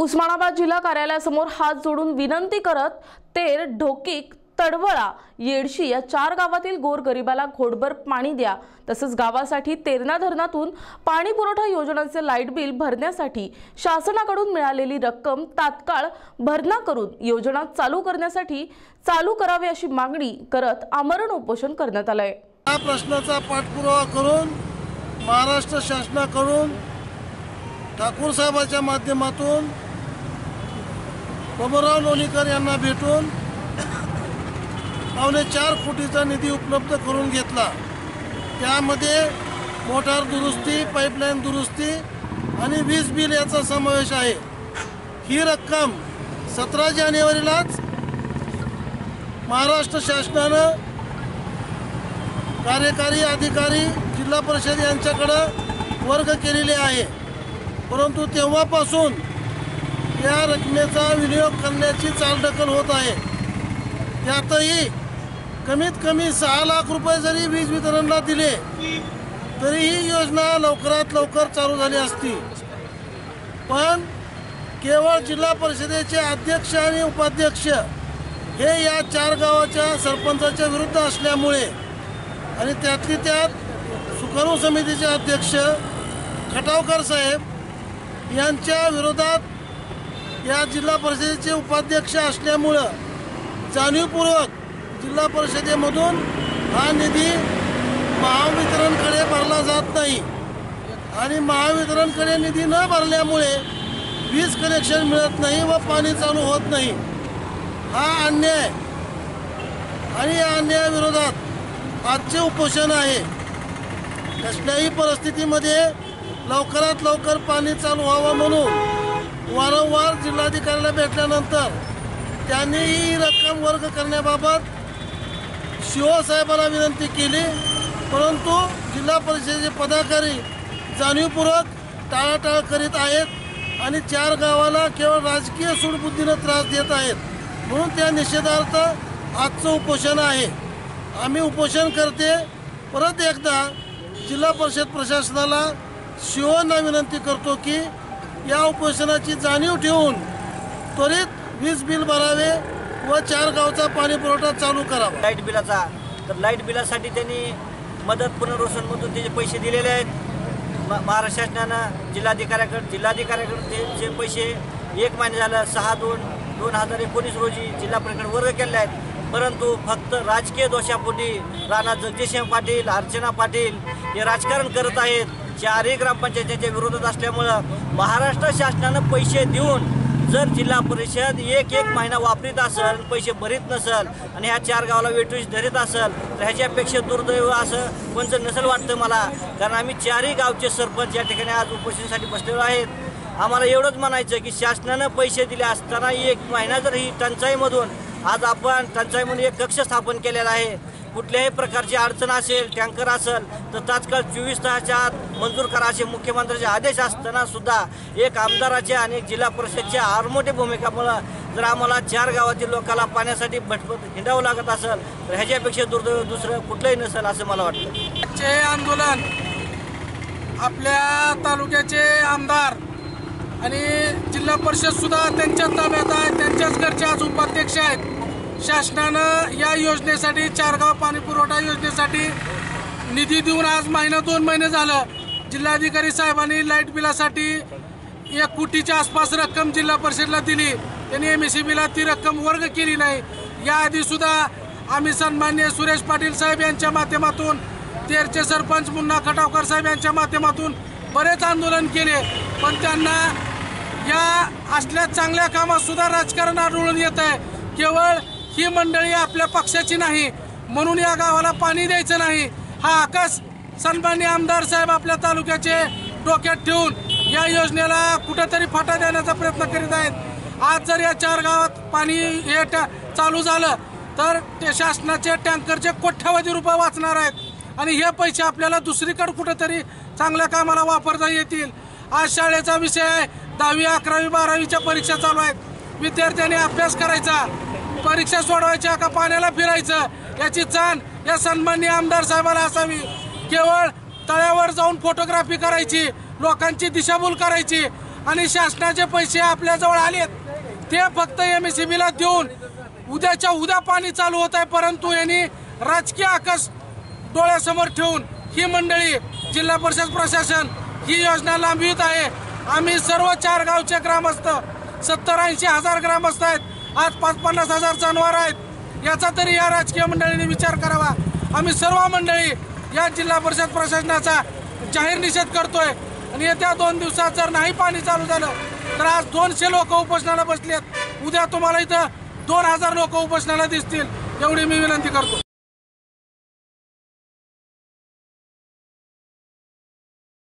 उस्मानाबाद जिल्हा कार्यालयासमोर हात जोडून विनंती करत तेर ढोकीक तडवळा येडशी या चार गावातील गोरगरिबाला घोडभर पाणी द्या. तसंच गावासाठी तेरणा धरणातून पाणी पुरवठा योजनांचे लाइट बिल भरण्यासाठी शासनाकडून मिळालेली रक्कम तात्काळ भरणा करून योजना चालू करण्यासाठी चालू करावी अशी मागणी करत आमरण उपोषण करण्यात आलंय. या प्रश्नाचा पाठपुरावा करून महाराष्ट्र शासनाकडून ठाकूर साहेबाच्या माध्यमातून बाबूराव लोणीकर यांना भेटून पावणे चार कोटीचा निधी उपलब्ध करून घेतला. त्यामध्ये मोटार दुरुस्ती पाईपलाईन दुरुस्ती आणि वीज बिल याचा समावेश आहे. ही रक्कम सतरा जानेवारीलाच महाराष्ट्र शासनानं कार्यकारी अधिकारी जिल्हा परिषद यांच्याकडं वर्ग केलेले आहे. परंतु तेव्हापासून या रकमेचा विनियोग करण्याची चालढकल होत आहे. त्यातही कमीत कमी सहा लाख रुपये जरी वीज वितरणला दिले तरी ही योजना लवकरात लवकर चालू झाली असती. पण केवळ जिल्हा परिषदेचे अध्यक्ष आणि उपाध्यक्ष हे या चार गावाच्या सरपंचाच्या विरुद्ध असल्यामुळे आणि त्यातली त्यात सुकाणू समितीचे अध्यक्ष खटावकर साहेब यांच्या विरोधात या जिल्हा परिषदेचे उपाध्यक्ष असल्यामुळं जाणीवपूर्वक जिल्हा परिषदेमधून हा निधी महावितरणकडे भरला जात नाही. आणि महावितरणकडे निधी न भरल्यामुळे वीज कनेक्शन मिळत नाही व पाणी चालू होत नाही. हा अन्याय आणि या अन्यायाविरोधात आजचे उपोषण आहे. कसल्याही परिस्थितीमध्ये लवकरात लवकर पाणी चालू व्हावं म्हणून वारंवार जिल्हाधिकाऱ्याला भेटल्यानंतर त्यांनी ही रक्कम वर्ग करण्याबाबत शिवसाहेबाला विनंती केली. परंतु जिल्हा परिषदेचे पदाधिकारी जाणीवपूर्वक टाळाटाळ करीत आहेत आणि चार गावाला केवळ राजकीय सूडबुद्धीनं त्रास देत आहेत. म्हणून त्या निषेधार्थ आजचं उपोषण आहे. आम्ही उपोषण करते. परत एकदा जिल्हा परिषद प्रशासनाला शिवांना विनंती करतो की या उपोषणाची जाणीव ठेवून त्वरित वीज बिल भरावे व चार गावचा पाणी पुरवठा चालू करावा. लाइट बिलाचा. तर लाइट बिलासाठी त्यांनी मदत पुनर्वसनमधून त्याचे पैसे दिलेले आहेत. म- महाराष्ट्र शासनानं जिल्हाधिकाऱ्याकडे जिल्हाधिकाऱ्याकडे ते पैसे एक महिने झालं सहा दोन दोन हजार एकोणीस रोजी जिल्हा प्रकरण वर्ग केले आहेत. परंतु फक्त राजकीय दोषापोटी राणा जगदीशसिंह पाटील अर्चना पाटील हे राजकारण करत आहेत. चारही ग्रामपंचायतीच्या विरोधात असल्यामुळं महाराष्ट्र शासनानं पैसे देऊन जर जिल्हा परिषद एक एक महिना वापरीत असेल पैसे भरीत नसेल आणि ह्या चार गावाला वेटवीस धरीत असेल तर ह्याच्यापेक्षा दुर्दैव असं कोणतं नसेल वाटतं मला कारण आम्ही चारही गावचे सरपंच या ठिकाणी आज उपोषणासाठी बसलेलो आहेत. आम्हाला एवढंच म्हणायचं की शासनानं पैसे दिले असताना एक महिना जर ही टंचाईमधून आज आपण टंचाईमधून एक कक्ष स्थापन केलेला आहे कुठल्याही प्रकारची अडचण असेल टँकर असेल तर तात्काळ चोवीस तासाच्या आत मंजूर करा असे आदेश असताना सुद्धा एक आमदाराच्या आणि एक जिल्हा परिषदच्या आरमोठी भूमिकामुळं जर आम्हाला चार गावातील लोकांना पाण्यासाठी भटभट हिंडावं लागत असेल तर ह्याच्यापेक्षा दुर्दैव दुसरं कुठलंही नसेल असं मला वाटतं. चे आंदोलन आपल्या तालुक्याचे आमदार आणि जिल्हा परिषद सुद्धा त्यांच्याच ताब्यात आहे त्यांच्याच घरचे आज उपाध्यक्ष आहेत. शासनानं या योजनेसाठी चारगाव पाणी पुरवठा योजनेसाठी निधी देऊन आज महिना दोन महिने झालं. जिल्हाधिकारी साहेबांनी लाइट बिलासाठी एक कोटीच्या आसपास रक्कम जिल्हा परिषदला दिली. त्यांनी एम एस बीला ती रक्कम वर्ग केली नाही. याआधी सुद्धा आम्ही सन्मान्य सुरेश पाटील साहेब यांच्या माध्यमातून तेरचे सरपंच मुन्ना खटावकर साहेब यांच्या माध्यमातून बरेच आंदोलन केले. पण त्यांना या असल्या चांगल्या कामात सुद्धा राजकारण आढळून येत आहे केवळ ही मंडळी आपल्या पक्षाची नाही म्हणून या गावाला पाणी द्यायचं नाही. हा आकाश सन्मान्य आमदार साहेब आपल्या तालुक्याचे डोक्यात ठेवून या योजनेला कुठेतरी फाटा देण्याचा प्रयत्न करीत आहेत. आज जर या चार गावात पाणी हे ट- चालू झालं तर ते शासनाचे टँकरचे कोट्यावधी रुपये वाचणार आहेत. आणि हे पैसे आपल्याला दुसरीकडे कुठेतरी चांगल्या कामाला वापरता येतील. आज शाळेचा विषय आहे. दहावी अकरावी बारावीच्या परीक्षा चालू आहेत. विद्यार्थ्यांनी अभ्यास करायचा. परीक्षा सोडवायच्या का पाण्याला फिरायचं? याची जाण या सन्मान्य आमदार साहेबाला असावी. केवळ तळ्यावर जाऊन फोटोग्राफी करायची लोकांची दिशाभूल करायची आणि शासनाचे पैसे आपल्याजवळ आलेत ते फक्त एम एस बीला देऊन उद्याच्या उद्या पाणी चालू होत आहे परंतु यांनी राजकीय आकस डोळ्यासमोर ठेवून ही मंडळी जिल्हा परिषद प्रशासन ही योजना लांबवित आहे. आम्ही सर्व चार गावचे ग्रामस्थ सत्तर ऐंशी हजार ग्रामस्थ आहेत. आज पाच पन्नास हजार जनावर आहेत. याचा तरी या राजकीय मंडळीने विचार करावा. आम्ही सर्व मंडळी या जिल्हा परिषद प्रशासनाचा जाहीर निषेध करतोय. आणि येत्या दोन दिवसात जर नाही पाणी चालू झालं तर आज दोनशे लोक उपोषणाला बसलेत. उद्या तुम्हाला इथं दोन हजार लोक उपोषणाला दिसतील. एवढी मी विनंती करतो.